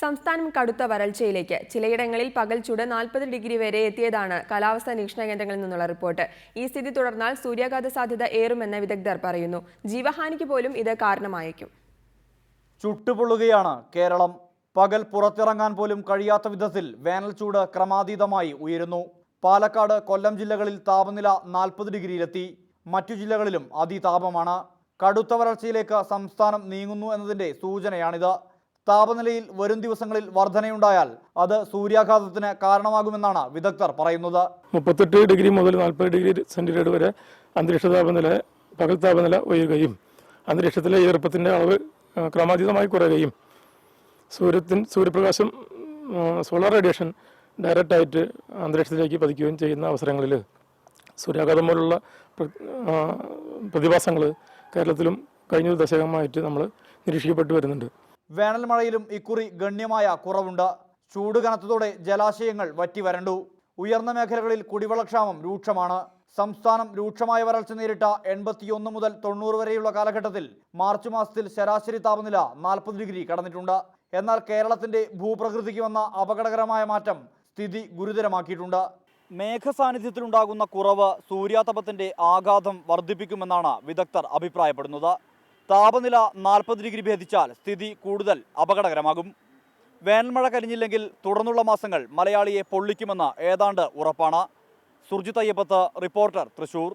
സംസ്ഥാനം കടുത്ത വരൾച്ചയിലേക്ക്. ചിലയിടങ്ങളിൽ പകൽ ചൂട് നാൽപ്പത് ഡിഗ്രി വരെ എത്തിയതാണ് കാലാവസ്ഥാ നിരീക്ഷണ കേന്ദ്രങ്ങളിൽ നിന്നുള്ള റിപ്പോർട്ട്. ഈ സ്ഥിതി തുടർന്നാൽ സൂര്യാഘാത സാധ്യത ഏറുമെന്ന് വിദഗ്ധർ പറയുന്നു. ജീവഹാനിക്ക് പോലും ഇത് കാരണമായേക്കും. ചുട്ടുപൊള്ളുകയാണ് കേരളം. പകൽ പുറത്തിറങ്ങാൻ പോലും കഴിയാത്ത വിധത്തിൽ വേനൽ ചൂട് ക്രമാതീതമായി ഉയരുന്നു. പാലക്കാട് കൊല്ലം ജില്ലകളിൽ താപനില നാൽപ്പത് ഡിഗ്രിയിലെത്തി. മറ്റു ജില്ലകളിലും അതിതാപമാണ്. കടുത്ത വരൾച്ചയിലേക്ക് സംസ്ഥാനം നീങ്ങുന്നു എന്നതിന്റെ സൂചനയാണിത്. താപനിലയിൽ വരും ദിവസങ്ങളിൽ വർധനയുണ്ടായാൽ അത് സൂര്യാഘാതത്തിന് കാരണമാകുമെന്നാണ് വിദഗ്ധർ പറയുന്നത്. മുപ്പത്തെട്ട് ഡിഗ്രി മുതൽ നാൽപ്പത് ഡിഗ്രി സെന്റിഗ്രേഡ് വരെ അന്തരീക്ഷ താപനില പകൽ താപനില ഉയരുകയും അന്തരീക്ഷത്തിലെ ഈർപ്പത്തിന്റെ അളവ് ക്രമാതീതമായി കുറയുകയും സൂര്യത്തിൻ സൂര്യപ്രകാശം സോളാർ റേഡിയേഷൻ ഡയറക്റ്റായിട്ട് അന്തരീക്ഷത്തിലേക്ക് പതിക്കുകയും ചെയ്യുന്ന അവസരങ്ങളിൽ സൂര്യാഘാതം പോലുള്ള പ്രതിഭാസങ്ങൾ കേരളത്തിലും കഴിഞ്ഞൊരു ദശകമായിട്ട് നമ്മൾ നിരീക്ഷിക്കപ്പെട്ടു വരുന്നുണ്ട്. വേനൽ മഴയിലും ഇക്കുറി ഗണ്യമായ കുറവുണ്ട്. ചൂട് കനത്തതോടെ ജലാശയങ്ങൾ വറ്റി വരണ്ടു. ഉയർന്ന മേഖലകളിൽ കുടിവെള്ളക്ഷാമം രൂക്ഷമാണ്. സംസ്ഥാനം രൂക്ഷമായ വരൾച്ച നേരിട്ട എൺപത്തിയൊന്ന് മുതൽ തൊണ്ണൂറ് വരെയുള്ള കാലഘട്ടത്തിൽ മാർച്ച് മാസത്തിൽ ശരാശരി താപനില നാൽപ്പത് ഡിഗ്രി കടന്നിട്ടുണ്ട്. എന്നാൽ കേരളത്തിന്റെ ഭൂപ്രകൃതിക്ക് വന്ന അപകടകരമായ മാറ്റം സ്ഥിതി ഗുരുതരമാക്കിയിട്ടുണ്ട്. മേഘസാന്നിധ്യത്തിലുണ്ടാകുന്ന കുറവ് സൂര്യാതപത്തിന്റെ ആഘാതം വർദ്ധിപ്പിക്കുമെന്നാണ് വിദഗ്ധർ അഭിപ്രായപ്പെടുന്നത്. താപനില നാൽപ്പത് ഡിഗ്രി ഭേദിച്ചാൽ സ്ഥിതി കൂടുതൽ അപകടകരമാകും. വേനൽമഴ കരിഞ്ഞില്ലെങ്കിൽ തുടർന്നുള്ള മാസങ്ങൾ മലയാളിയെ പൊള്ളിക്കുമെന്ന ഏതാണ്ട് ഉറപ്പാണ്. സുർജിത് അയ്യപ്പത്ത് റിപ്പോർട്ടർ തൃശൂർ.